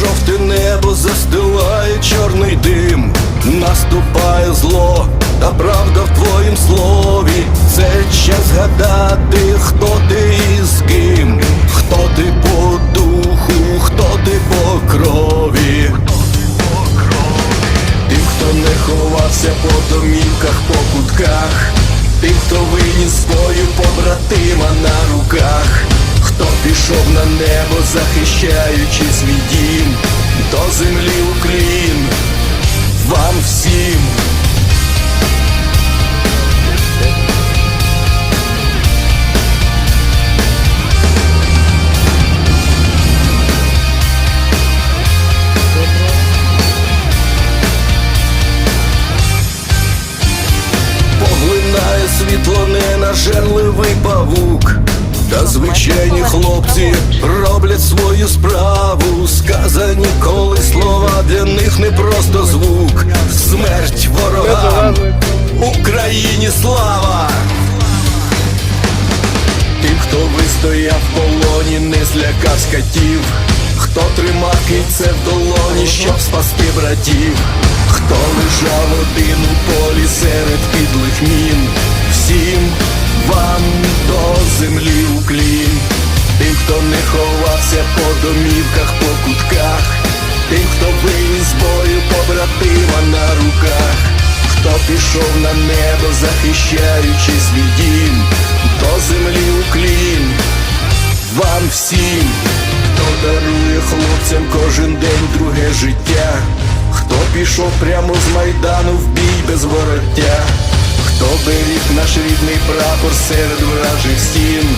Жовте небо застилає чорний дим, наступає зло, та правда в твоїм слові. Це час згадати, хто ти і з ким, хто ти по духу, хто ти по крові. Тим, хто не ховався по домівках, по кутках, тим, хто виніс свою побратима на руках, захищаючи свій дім, до землі уклін, вам всім. Поглинає світло ненажерливий павук. Та звичайні хлопці роблять свою справу. Сказані коли слова для них не просто звук. Смерть ворогам, Україні слава! Тим, хто вистояв в полоні, не злякав скатів, хто тримав кільце в долоні, щоб спасти братів, хто лежав один у полі серед підлих мін, всім вам до землі уклін, тим, хто не ховався по домівках, по кутках, тим, хто виніс бою побратима на руках. Хто пішов на небо, захищаючи свій дім, до землі уклін, вам всім, хто дарує хлопцям кожен день друге життя, хто пішов прямо з майдану в бій без вороття, хто беріг наш рідний прапор серед вражих стін,